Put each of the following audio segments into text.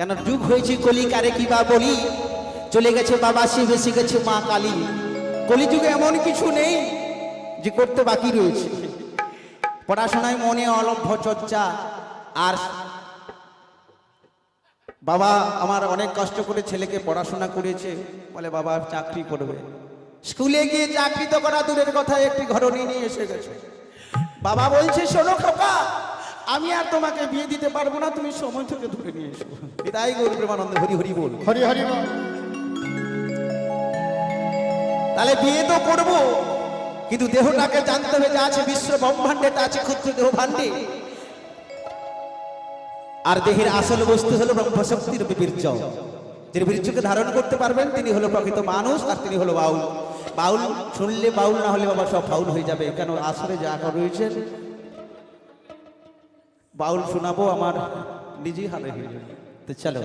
কেন যুগ হয়েছে কলিকারে কি বা বলি? চলে গেছে বাবা শিব, এসে গেছে মা কালী। কলিযুগে এমন কিছু নেই যে করতে বাকি রয়েছে। পড়াশোনায় মনে অলভ্য চর্চা। আর বাবা আমার অনেক কষ্ট করে ছেলেকে পড়াশোনা করেছে। বলে বাবা চাকরি করবে। স্কুলে গিয়ে চাকরি তো করা দূরের কথা, একটি ঘরণী নিয়ে এসে গেছে। বাবা বলছে, শোনো খোকা আমি আর তোমাকে বিয়ে দিতে পারব না তুমি সময় থেকে ধরে নিয়ে এসো। বিদায় গৌর প্রেমানন্দ হরি হরি বল। হরি হরি বল। তাহলে বিয়ে তো করব কিন্তু দেহটাকে জানতে হবে যা আছে বিশ্ব ব্রহ্মাণ্ডে তা আছে ক্ষুদ্র দেহ ভাণ্ডে। আর দেহের আসল বস্তু হলো ব্রহ্মশক্তির বীর্য যিনি বীর্যকে ধারণ করতে পারবেন তিনি হলো প্রকৃত মানুষ আর তিনি হলো বাউল। বাউল শুনলে বাউল না হলে বাবা সব ফাউল হয়ে যাবে। কেন? আসলে যা রয়েছে বাউল শোনাবো আমার নিজেই হাতে তো চলো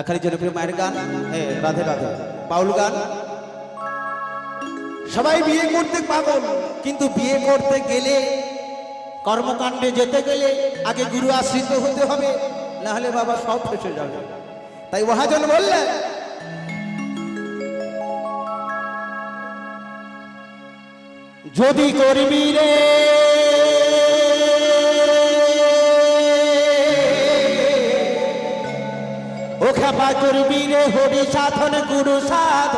এখানে জনপ্রিয় মায়ের গান। হ্যাঁ রাধে রাধে। বাউল গান। সবাই বিয়ে করতে পাগল কিন্তু বিয়ে করতে গেলে কর্মকাণ্ডে যেতে গেলে আগে গুরু আশ্রিত হতে হবে না হলে বাবা সব ফেসে যাবে। তাই মহাজন বললেন যদি করবি রে খেপা করবি রে হরি সাধন, গুরু বল।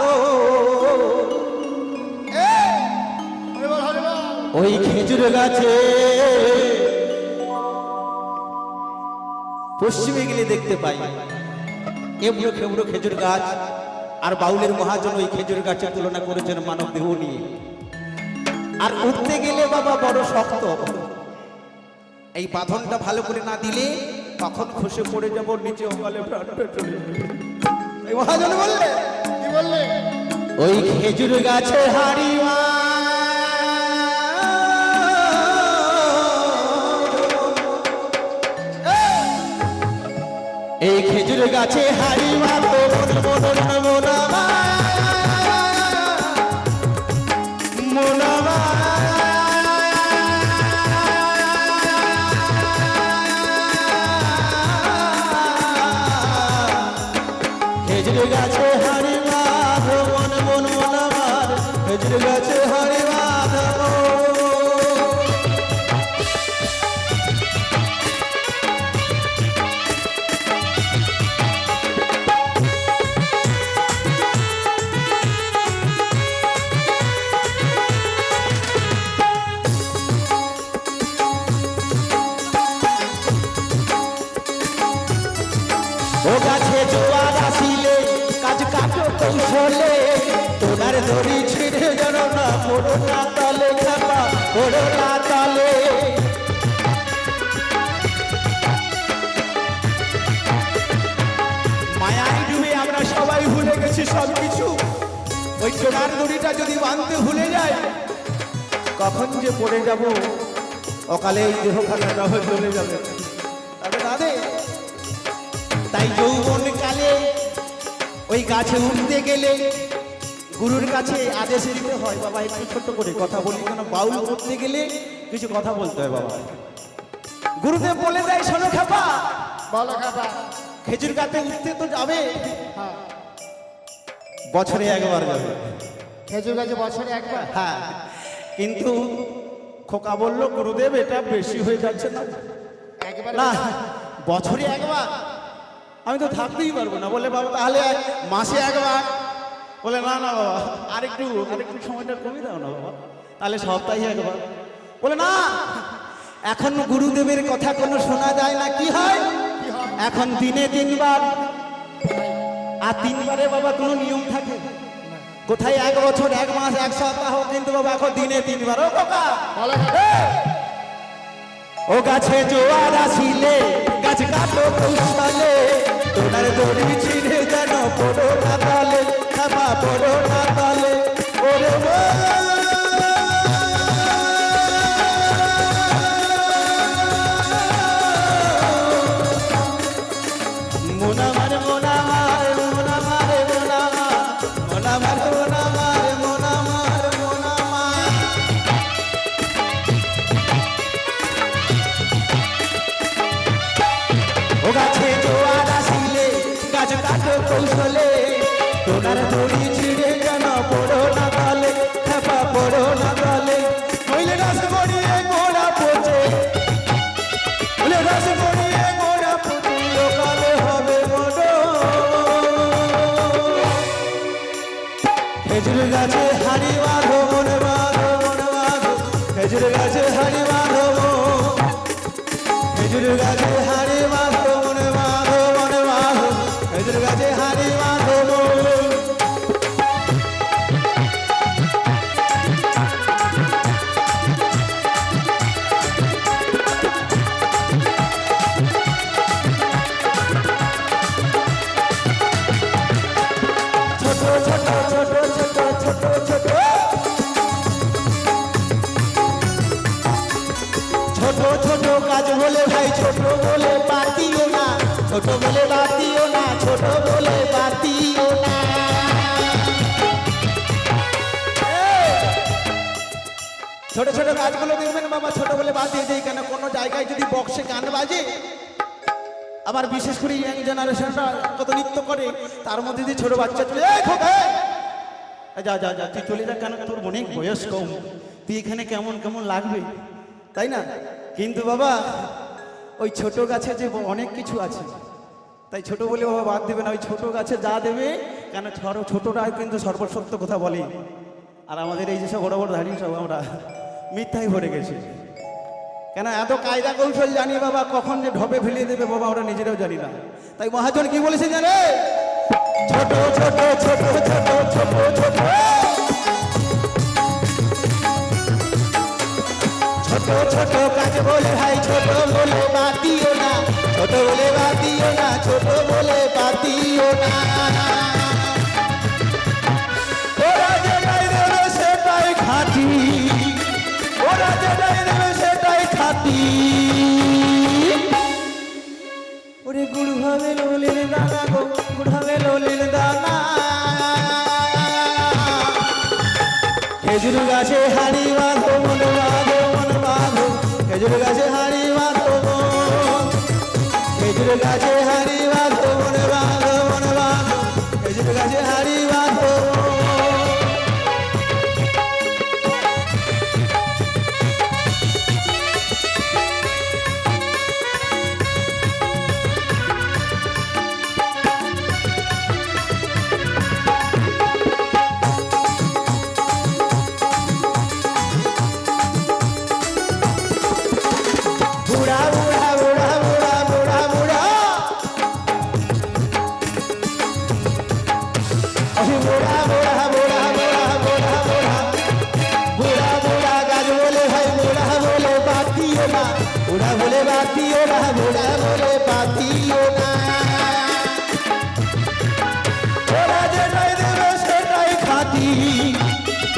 ওই খেজুর গাছে পশ্চিমে গেলে দেখতে পাই। এবড়ো খেবড়ো খেজুর গাছ, আর বাউলের মহাজন ওই খেজুর গাছের তুলনা করেছেন মানব দেহ নিয়ে। আর উঠতে গেলে বাবা বড় শক্ত। এই বাঁধনটা ভালো করে না দিলে তখন খসে পড়ে যাব নিচে অকালে মহাজন বললে কি বললে? ওই খেজুর গাছে হাড়িমা এই খেজুর গাছে হাড়িমা মন তোনার ছিঁড়ে যেন না পড়ো না তলে খাপা পড়ো তলে মায়ায় ডুবে আমরা সবাই ভুলে গেছি সব কিছু ওই টোনার দড়িটা যদি বাঁধতে ভুলে যায়, কখন যে পড়ে যাব, অকালে এই দেহখানা হয়ে চলে যাবে। তবে দাদে তাই যৌবন কালে ওই গাছে উঠতে গেলে গুরুর কাছে আদেশ দিতে হয় বাবা একটু ছোট্ট করে কথা বলি কেন বাউল করতে গেলে কিছু কথা বলতে হয় বাবা। গুরুদেব বলে দেয় শোনো খাপা। বলো খাপা। খেজুর গাছে উঠতে তো যাবে। হ্যাঁ। বছরে একবার যাবে। খেজুর গাছে বছরে একবার? হ্যাঁ। কিন্তু খোকা বলল গুরুদেব এটা বেশি হয়ে যাচ্ছে না। একবার না বছরে একবার। আমি তো থাকতেই পারব না। বলে বাবা তাহলে মাসে একবার। বলে না না বাবা। আরেকটু আরেকটু সময়টা কমিয়ে দাও না বাবা। তাহলে সপ্তাহে একবার বলে না এখন গুরুদেবের কথা কোনো শোনা যায় না কি হয়? এখন দিনে তিনবার। আর তিনবারে বাবা কোনো নিয়ম থাকে। কোথায় এক বছর এক মাস এক সপ্তাহ কিন্তু বাবা এখন দিনে তিনবার। ও কাকা ও গাছে জোয়ার আসিলে গাছ কাটো কৌশলে তোনার দড়ি ছিঁড়ে যেন পড়ো না খাপা পড়ো না তলে। ওরে মোনামার মোনামার মোনামার মোনামার মোনামার মোনামার মোনামার মোনামার ও গাছে কৌশলে। তোনার দড়ি ছিঁড়ে যেন পড়ো না তলে, খেপা পড়ো না তলে। নইলে রস গড়িয়ে গোড়া পচে খেজুর গাছে হাড়ি বাঁধো, মনে বাঁধো মনে বাঁধো। খেজুর গাছে হাড়ি বাঁধো খেজুর গাছে ছোট বলে বাতিও না ছোট বলে বাতিও না ছোট ছোট কাজগুলো দেখবেন বাবা ছোট বলে বাদ দিয়ে দিই কেন কোনো জায়গায় যদি বক্সে গান বাজে আবার বিশেষ করে ইয়াং জেনারেশনরা কত নৃত্য করে তার মধ্যে দিয়ে ছোট বাচ্চা চলে যা যা যা তুই চলে যা কেন তোর অনেক বয়স কম তুই এখানে কেমন কেমন লাগবে তাই না কিন্তু বাবা ওই ছোট গাছে যে অনেক কিছু আছে তাই ছোট বলে বাবা বাদ দেবে না, ওই ছোট গাছে যা দেবে, কেন ছড়ো ছোটরা কিন্তু সর্বসত্য কথা বলে। আর আমাদের এই যেসব বড় বড় ধারী সব আমরা মিথ্যাই ভরে গেছি। কেন এত কায়দা কৌশল জানি বাবা, কখন যে ঢপে ফেলিয়ে দেবে বাবা ওরা নিজেরাও জানি না। তাই মহাজন কি বলেছে জানে? ছোট ছোট বলে বাতিও না। ছোট বলে বাতিও না সেটাই খাঁটি। ওরা যেটাই দেবে সেটাই খাঁটি। ওরে গুড় হবে লোলের দানা গো, গুড় হবে লোলের দানা। খেজুর গাছে হাড়ি বাঁধো, মন বাঁধো মন বাঁধো। খেজুর গাছে হাড়ি। কৃষ্ণ রাধে হরিবা পিওরা